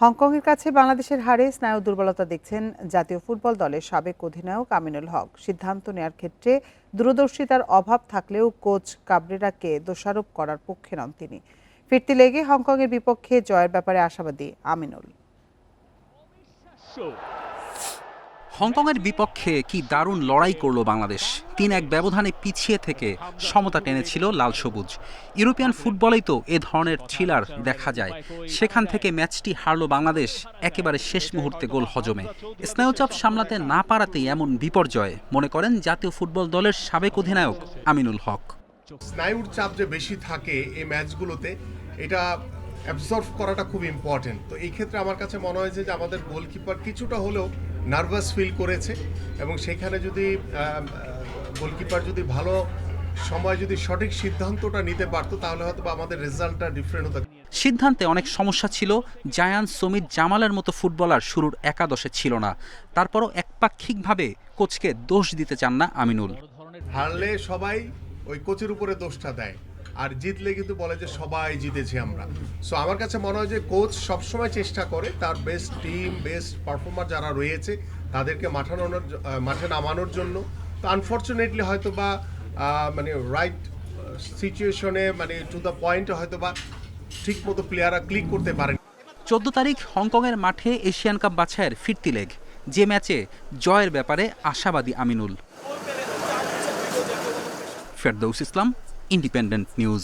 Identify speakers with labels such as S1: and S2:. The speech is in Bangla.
S1: হংকংয়ের কাছে বাংলাদেশের হারে স্নায়ু দুর্বলতা দেখছেন জাতীয় ফুটবল দলের সাবেক অধিনায়ক আমিনুল হক। সিদ্ধান্ত নেয়ার ক্ষেত্রে দূরদর্শিতার অভাব থাকলেও কোচ কাবরেরাকে দোষারোপ করার পক্ষে নন তিনি। ফিরতি লেগে হংকংয়ের বিপক্ষে জয়ের ব্যাপারে আশাবাদী আমিনুল।
S2: হংকংয়ের বিপক্ষে কি দারুণ লড়াই করল বাংলাদেশ? তিন এক ব্যবধানে পিছিয়ে থেকে সমতা টেনেছিল লাল সবুজ। ইউরোপিয়ান ফুটবলেই তো এ ধরনের থ্রিলার দেখা যায়। সেখান থেকে ম্যাচটি হারল বাংলাদেশ, একেবারে শেষ মুহূর্তে গোল হজমে। স্নায়ুচাপ সামলাতে না পারাতেই এমন বিপর্যয়, মনে করেন জাতীয় ফুটবল দলের সাবেক অধিনায়ক আমিনুল হক।
S3: স্নায়ুর চাপ যে বেশি থাকে এই ম্যাচগুলোতে, এটা অ্যাবজর্ভ করাটা খুব ইম্পর্টেন্ট তো এই ক্ষেত্রে আমার কাছে মনে হয়েছে যে আমাদের গোলকিপার কিছুটা হলেও নার্ভাস ফিল করেছে এবং সেখানে যদি গোলকিপার যদি ভালো সময় যদি সঠিক সিদ্ধান্তটা নিতে পারতো তাহলে হয়তো বা আমাদের রেজাল্টটা ডিফারেন্ট হতো।
S2: সিদ্ধান্তে অনেক সমস্যা ছিল। জায়ান সমিত জামালের মতো ফুটবলার শুরুর একাদশে ছিল না। তারপরও একপাক্ষিকভাবে কোচকে দোষ দিতে চান না আমিনুল।
S3: হারলে সবাই ওই কোচের উপরে দোষটা দেয়। আর জিতলে কিন্তু বলে যে সবাই জিতেছি আমরা। সো আমার কাছে মনে হয় যে কোচ সবসময় চেষ্টা করে তার বেস্ট টিম বেস্ট পারফর্মার যারা রয়েছে তাদেরকে মাঠানোর মাঠে নামানোর জন্য। তো আনফর্চুনেটলি হয়তো বা মানে রাইট সিচুয়েশনে মানে টু দ্য পয়েন্টে হয়তো বা ঠিক মতো প্লেয়াররা ক্লিক করতে পারেন।
S2: চোদ্দ তারিখ হংকংয়ের মাঠে এশিয়ান কাপ বাছাইয়ের ফিরতি লেগ। যে ম্যাচে জয়ের ব্যাপারে আশাবাদী আমিনুল। ফেরদৌস ইসলাম ইন্ডিপেন্ডেন্ট নিউজ